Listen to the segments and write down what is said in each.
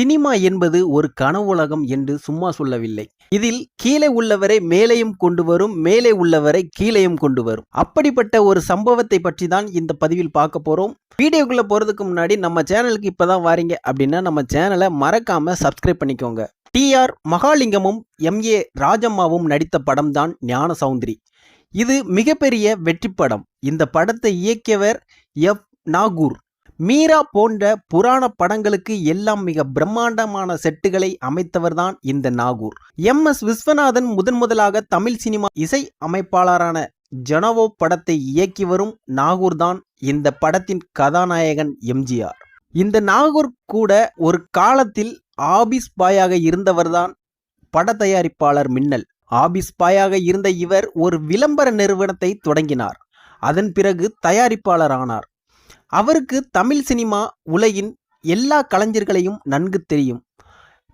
Cinema என்பது ஒரு கனவுலகம் என்று சும்மா சொல்லவில்லை. இதில் கீழே உள்ளவரை மேலேயும் கொண்டு வரும் மேலே உள்ளவரை கீழேயும் கொண்டு வரும். அப்படிப்பட்ட ஒரு சம்பவத்தை பற்றி தான் இந்த பதிவில் பார்க்க போறோம். வீடியோக்குள்ள போறதுக்கு முன்னாடி நம்ம சேனலுக்கு இப்பதான் வாரீங்க அப்படின்னா நம்ம சேனலை மறக்காம சப்ஸ்கிரைப் பண்ணிக்கோங்க. டிஆர் மகாலிங்கமும் எம்ஏ ராஜம்மாவும் நடித்த படம் தான் ஞான சௌந்தரி. இது மிகப்பெரிய வெற்றி படம். இந்த படத்தை இயக்கியவர் எஃப் நாகூர். மீரா போன்ற புராண படங்களுக்கு எல்லாம் மிக பிரம்மாண்டமான செட்டுகளை அமைத்தவர்தான் இந்த நாகூர். எம். எஸ். விஸ்வநாதன் முதன் முதலாக தமிழ் சினிமா இசை அமைப்பாளரான ஜனவோ படத்தை இயக்கி வரும் நாகூர் தான் இந்த படத்தின் கதாநாயகன் எம்ஜிஆர். இந்த நாகூர் கூட ஒரு காலத்தில் ஆபீஸ் பாயாக இருந்தவர்தான் பட தயாரிப்பாளர் மின்னல். ஆபீஸ் பாயாக இருந்த இவர் ஒரு விளம்பர நிறுவனத்தை தொடங்கினார். அதன் பிறகு தயாரிப்பாளர் ஆனார். அவருக்கு தமிழ் சினிமா உலகின் எல்லா கலைஞர்களையும் நன்கு தெரியும்.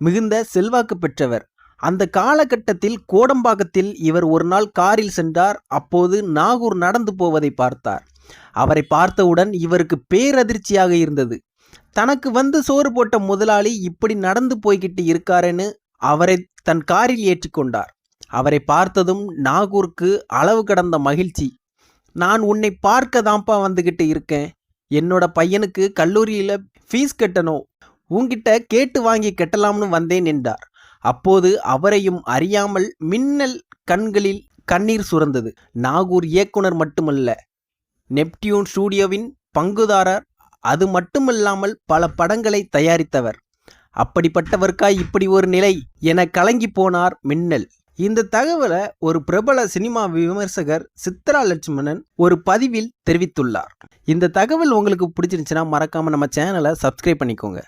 மிகுந்த செல்வாக்கு பெற்றவர். அந்த காலகட்டத்தில் கோடம்பாக்கத்தில் இவர் ஒரு நாள் காரில் சென்றார். அப்போது நாகூர் நடந்து போவதை பார்த்தார். அவரை பார்த்தவுடன் இவருக்கு பேரதிர்ச்சியாக இருந்தது. தனக்கு வந்து சோறு போட்ட முதலாளி இப்படி நடந்து போய்கிட்டு இருக்காருன்னு அவரை தன் காரில் ஏற்றிக்கொண்டார். அவரை பார்த்ததும் நாகூருக்கு அளவு கடந்த மகிழ்ச்சி. நான் உன்னை பார்க்க தான்ப்பா வந்துக்கிட்டு இருக்கேன். என்னோட பையனுக்கு கல்லூரியில் ஃபீஸ் கட்டணும். உங்ககிட்ட கேட்டு வாங்கி கட்டலாம்னு வந்தேன் என்றார். அப்போது அவரையும் அறியாமல் மின்னல் கண்களில் கண்ணீர் சுரந்தது. நாகூர் இயக்குனர் மட்டுமல்ல நெப்டியூன் ஸ்டூடியோவின் பங்குதாரர் அது மட்டுமல்லாமல் பல படங்களை தயாரித்தவர். அப்படிப்பட்டவர்க்காய் இப்படி ஒரு நிலை? என கலங்கி போனார் மின்னல். இந்த தகவலை ஒரு பிரபல சினிமா விமர்சகர் சித்ரா லட்சுமணன் ஒரு பதிவில் தெரிவித்துள்ளார். இந்த தகவல் உங்களுக்கு பிடிச்சிருந்துச்சுன்னா மறக்காமல் நம்ம சேனலை சப்ஸ்கிரைப் பண்ணிக்கோங்க.